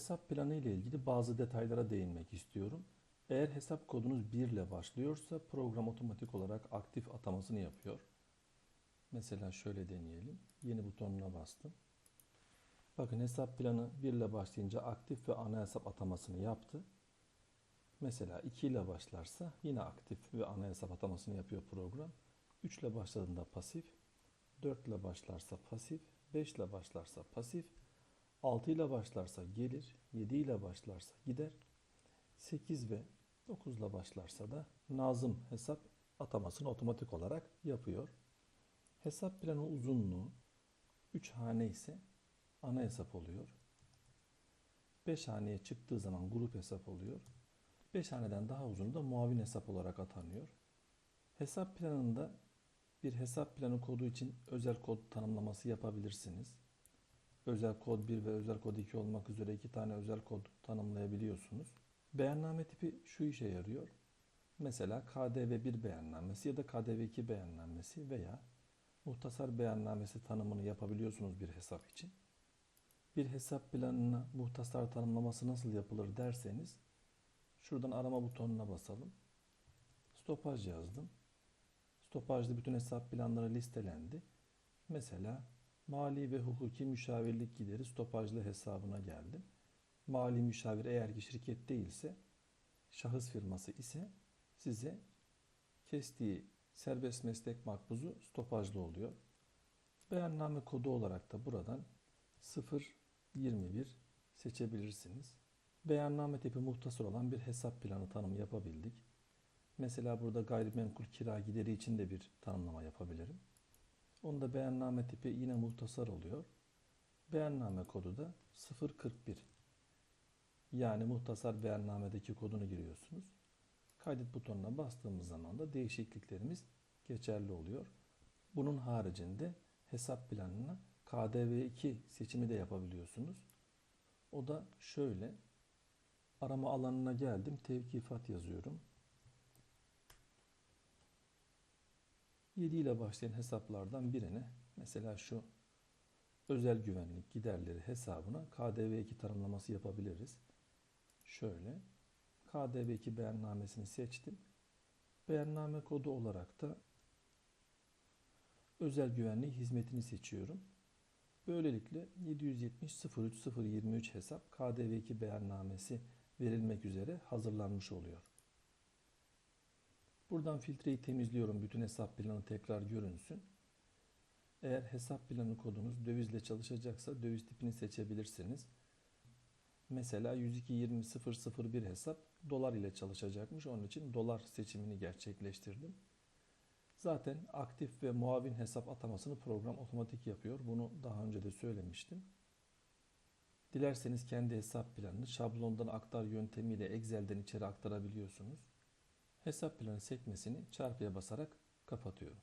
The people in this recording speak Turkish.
Hesap planı ile ilgili bazı detaylara değinmek istiyorum. Eğer hesap kodunuz 1 ile başlıyorsa program otomatik olarak aktif atamasını yapıyor. Mesela şöyle deneyelim. Yeni butonuna bastım. Bakın hesap planı 1 ile başlayınca aktif ve ana hesap atamasını yaptı. Mesela 2 ile başlarsa yine aktif ve ana hesap atamasını yapıyor program. 3 ile başladığında pasif, 4 ile başlarsa pasif, 5 ile başlarsa pasif, 6 ile başlarsa gelir, 7 ile başlarsa gider, 8 ve 9 ile başlarsa da nazım hesap atamasını otomatik olarak yapıyor. Hesap planı uzunluğu 3 hane ise ana hesap oluyor. 5 haneye çıktığı zaman grup hesap oluyor. 5 haneden daha uzunu da muavin hesap olarak atanıyor. Hesap planında bir hesap planı kodu için özel kod tanımlaması yapabilirsiniz. Özel kod 1 ve özel kod 2 olmak üzere iki tane özel kod tanımlayabiliyorsunuz. Beyanname tipi şu işe yarıyor. Mesela KDV1 beyannamesi ya da KDV2 beyannamesi veya muhtasar beyannamesi tanımını yapabiliyorsunuz bir hesap için. Bir hesap planına muhtasar tanımlaması nasıl yapılır derseniz şuradan arama butonuna basalım. Stopaj yazdım. Stopajda bütün hesap planları listelendi. Mesela mali ve hukuki müşavirlik gideri stopajlı hesabına geldim. Mali müşavir eğer ki şirket değilse, şahıs firması ise size kestiği serbest meslek makbuzu stopajlı oluyor. Beyanname kodu olarak da buradan 021 seçebilirsiniz. Beyanname tipi muhtasar olan bir hesap planı tanımı yapabildik. Mesela burada gayrimenkul kira gideri için de bir tanımlama yapabilirim. Onda beyanname tipi yine muhtasar oluyor. Beyanname kodu da 041. Yani muhtasar beyannamedeki kodunu giriyorsunuz. Kaydet butonuna bastığımız zaman da değişikliklerimiz geçerli oluyor. Bunun haricinde hesap planına KDV2 seçimi de yapabiliyorsunuz. O da şöyle. Arama alanına geldim. Tevkifat yazıyorum. 7 ile başlayan hesaplardan birine mesela şu özel güvenlik giderleri hesabına KDV2 tanımlaması yapabiliriz. Şöyle KDV2 beyannamesini seçtim. Beyanname kodu olarak da özel güvenlik hizmetini seçiyorum. Böylelikle 770 03 023 hesap KDV2 beyannamesi verilmek üzere hazırlanmış oluyor. Buradan filtreyi temizliyorum. Bütün hesap planı tekrar görünsün. Eğer hesap planı kodunuz dövizle çalışacaksa döviz tipini seçebilirsiniz. Mesela 102.20.001 hesap dolar ile çalışacakmış. Onun için dolar seçimini gerçekleştirdim. Zaten aktif ve muavin hesap atamasını program otomatik yapıyor. Bunu daha önce de söylemiştim. Dilerseniz kendi hesap planını şablondan aktar yöntemiyle Excel'den içeri aktarabiliyorsunuz. Hesap planı sekmesini çarpıya basarak kapatıyorum.